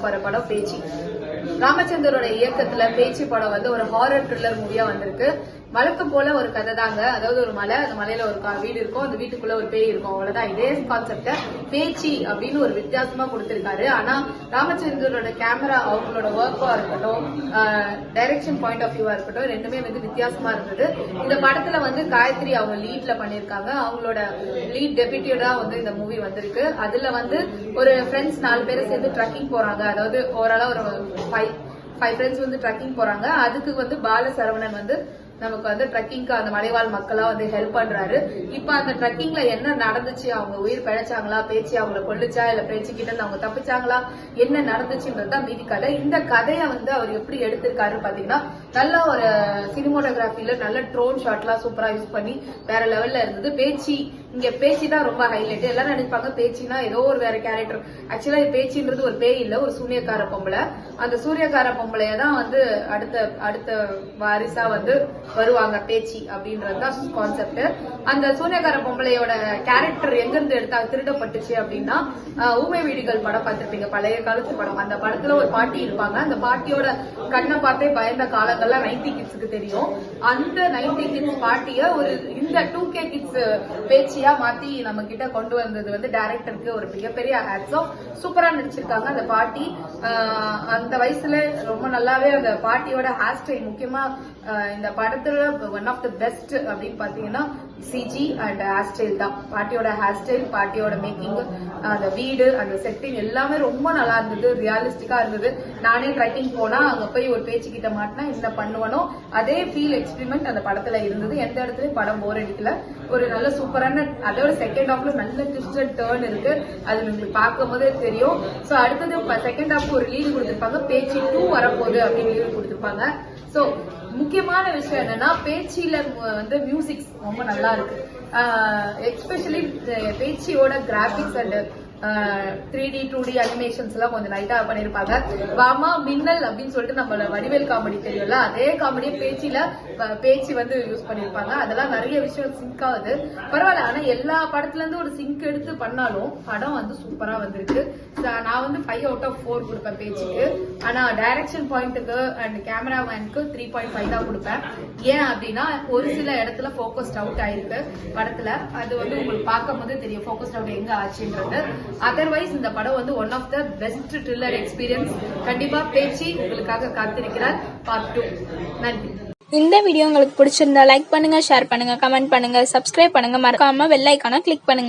பார்க்க படம் பேச்சு. ராமச்சந்தரோட இயக்கத்துல பேச்சு படம் வந்து ஒரு ஹாரர் த்ரில்லர் மூவியா வந்திருக்கு. வழக்கம் போல ஒரு கதை தாங்க. அதாவது ஒரு மலை அந்த மலையில ஒரு வீடு இருக்கும். அந்த வீட்டுக்குள்ள ஒரு பேய் இருக்கும். அவ்வளவுதான். இதே கான்செப்ட பேச்சு அப்படின்னு ஒரு வித்தியாசமா கொடுத்திருக்காரு. ஆனா ராமச்சந்திரனோட கேமரா அவங்களோட ஒர்க்கா இருக்கட்டும் டைரக்ஷன் பாயிண்ட் ஆஃப் வியூவா இருக்கட்டும் ரெண்டுமே வந்து வித்தியாசமா இருந்தது. இந்த படத்துல வந்து காயத்ரி அவங்க லீட்ல பண்ணிருக்காங்க அவங்களோட லீட் டெபியூட்டியோட வந்து இந்த மூவி வந்திருக்கு. அதுல வந்து ஒரு ஃப்ரெண்ட்ஸ் நாலு பேரை சேர்ந்து ட்ரக்கிங் போறாங்க. அதாவது ஓவராலா ஒரு ஃபைவ் ஃபைவ் ஃப்ரெண்ட்ஸ் வந்து ட்ரக்கிங் போறாங்க. அதுக்கு வந்து பால சரவணன் வந்து நமக்கு வந்து ட்ரக்கிங்க்கு அந்த மலைவாழ் மக்களா வந்து ஹெல்ப் பண்றாரு. இப்ப அந்த ட்ரக்கிங்ல என்ன நடந்துச்சு? அவங்க உயிர் பிழைச்சாங்களா? பேச்சு அவங்கள கொள்ளுச்சா இல்ல பேச்சு கிட்ட இருந்து அவங்க தப்பிச்சாங்களா? என்ன நடந்துச்சுன்றது தான் மீதி கதை. இந்த கதையை வந்து அவர் எப்படி எடுத்திருக்காரு பாத்தீங்கன்னா நல்ல ஒரு சினிமோட்டோகிராஃபில நல்ல ட்ரோன் ஷாட்லாம் சூப்பரா யூஸ் பண்ணி வேற லெவல்ல இருந்தது. பேச்சு இங்க பேச்சு தான் ரொம்ப ஹைலைட் எல்லாரும் நினைப்பாங்க பேச்சுனா ஏதோ ஒரு வேற கேரக்டர் ஆக்சுவலா பேச்சுன்றது ஒரு பேய் இல்ல ஒரு சூனியக்கார பொம்பளை. அந்த சூரியக்கார பொம்பளைய தான் வந்து அடுத்த அடுத்த வாரிசா வந்து வருவாங்க பேச்சு அப்படின்றது தான் கான்செப்ட் அந்த சூரியக்கார பொம்பளையோட கேரக்டர் எங்க இருந்து எடுத்தா திருடப்பட்டுச்சு அப்படின்னா ஊமை வீடுகள் படம் பார்த்திருப்பீங்க பழைய காலத்து படம். அந்த படத்துல ஒரு பாட்டி இருப்பாங்க. அந்த பாட்டியோட கண்ணை பார்த்தே பயந்த காலங்கள்லாம் நைன்டி கிட்ஸுக்கு தெரியும். அந்த நைன்டி கிட்ஸ் பாட்டிய ஒரு இந்த டூ கே கிட்ஸ் பேச்சியா மாத்தி நம்ம கிட்ட கொண்டு வந்தது வந்து டைரக்டருக்கு ஒரு மிகப்பெரிய ஹேட்ஸோ சூப்பரா நடிச்சிருக்காங்க. அந்த பாட்டி அந்த வயசுல ரொம்ப நல்லாவே அந்த பாட்டியோட ஹேர் ஸ்டைல் முக்கியமா இந்த படத்துல ஒன் ஆஃப் த பெஸ்ட் அப்படின்னு பாத்தீங்கன்னா சிஜி அண்ட் ஹேர் ஸ்டைல் தான். பாட்டியோட ஹேர் ஸ்டைல் பாட்டியோட மேக்கிங் அந்த வீடு அந்த செட்டிங் எல்லாமே ரொம்ப நல்லா இருந்தது ரியலிஸ்டிக்கா இருந்தது. நானே ட்ரெக்கிங் போனா அங்க போய் ஒரு பேச்சு கிட்ட மாட்டினா என்ன பண்ணுவனோ அதே ஃபீல் எக்ஸ்பிரிமெண்ட் அந்த படத்துல இருந்தது. எந்த இடத்துலயும் படம் போர் அடிக்கல. ஒரு நல்ல சூப்பரான அதோட செகண்ட் ஹாஃப்ல நல்ல ட்விஸ்ட் டேர்ன் இருக்கு. அது உங்களுக்கு பார்க்கும் போதே தெரியும். சோ அடுத்தது செகண்ட் ஹாஃப் ஒரு லீடு கொடுத்துருப்பாங்க. பேச்சு டூ வரப்போகுது அப்படின்னு லீடு கொடுத்துருப்பாங்க. சோ முக்கியமான விஷயம் என்னன்னா பேச்சில வந்து மியூசிக்ஸ் ரொம்ப நல்லா இருக்கு. Especially பேச்சியோட graphics and three D two D animations எல்லாம் கொஞ்சம் லைட்டா பண்ணிருப்பாங்க. வாமா மின்னல் அப்படின்னு சொல்லிட்டு நம்மள வடிவேல் காமெடி தெரியும்ல அதே காமெடியை பேச்சில பேச்சு வந்து யூஸ் பண்ணிருப்பாங்க. அதெல்லாம் நிறைய விஷயம் சிங்க் ஆகுது. பரவாயில்ல ஆனா எல்லா படத்துல இருந்து ஒரு சிங்க் எடுத்து பண்ணாலும் படம் வந்து சூப்பரா வந்திருக்கு. நான் வந்து ஃபைவ் அவுட் ஆஃப் ஃபோர் கொடுப்பேன் பேச்சுக்கு. ஆனா டைரக்ஷன் பாயிண்ட்டுக்கு அண்ட் கேமராமேனுக்கு த்ரீ பாயிண்ட் ஃபைவ் தான் கொடுப்பேன். ஏன் அப்படின்னா ஒரு சில இடத்துல போக்கஸ்ட் அவுட் ஆயிருக்கு படத்துல. அது வந்து உங்களுக்கு பார்க்கும் போது தெரியும் போக்கஸ்ட் அவுட் எங்க ஆச்சுன்றது. அதர்வைஸ் இந்த படம் வந்து one of the best thriller experience கண்டிப்பா பேச்சு உங்களுக்காக காத்திருக்கிறார் பார்ட் டூ நன்றி. இந்த வீடியோ உங்களுக்கு பிடிச்சிருந்தா லைக் பண்ணுங்க ஷேர் பண்ணுங்க கமெண்ட் பண்ணுங்க சப்ஸ்கிரைப் பண்ணுங்க. மறக்காம வெள்ளைக்கான கிளிக் பண்ணுங்க.